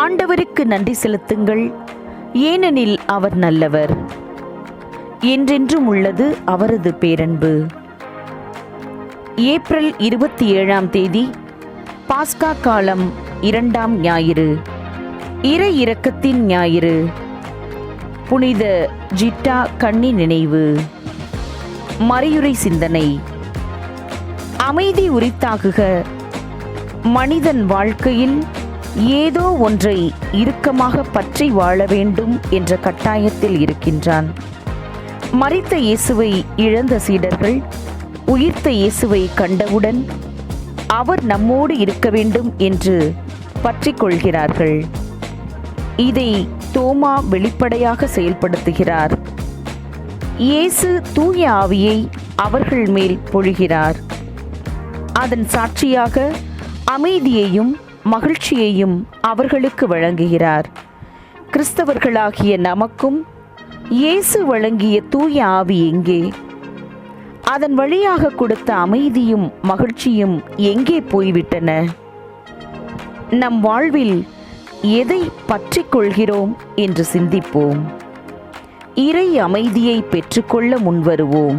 ஆண்டவருக்கு நன்றி செலுத்துங்கள். ஏனெனில் அவர் நல்லவர். என்றென்றும் உள்ளது அவரது பேரன்பு. ஏப்ரல் இருபத்தி ஏழாம் தேதி பாஸ்கா காலம் இரண்டாம் ஞாயிறு. இறை இரக்கத்தின் ஞாயிறு. புனித ஜிட்டா கன்னி நினைவு. மறையுறை சிந்தனை. அமைதி உரித்தாகுக. மனிதன் வாழ்க்கையில் ஏதோ ஒன்றை இறுக்கமாக பற்றி வாழ வேண்டும் என்ற கட்டாயத்தில் இருக்கின்றான். மறித்த இயேசுவை இழந்த சீடர்கள் உயிர்த்த இயேசுவை கண்டவுடன் அவர் நம்மோடு இருக்க வேண்டும் என்று பற்றி கொள்கிறார்கள். இதை தோமா வெளிப்படையாக செயல்படுத்துகிறார். இயேசு தூய ஆவியை அவர்கள் மேல் பொழிகிறார். அதன் சாட்சியாக அமைதியையும் மகிழ்ச்சியையும் அவர்களுக்கு வழங்குகிறார். கிறிஸ்தவர்களாகிய நமக்கும் இயேசு வழங்கிய தூய ஆவி எங்கே? அதன் வழியாக கொடுத்த அமைதியும் மகிழ்ச்சியும் எங்கே போய்விட்டன? நம் வாழ்வில் எதை பற்றி கொள்கிறோம் என்று சிந்திப்போம். இறை அமைதியை பெற்றுக்கொள்ள முன்வருவோம்.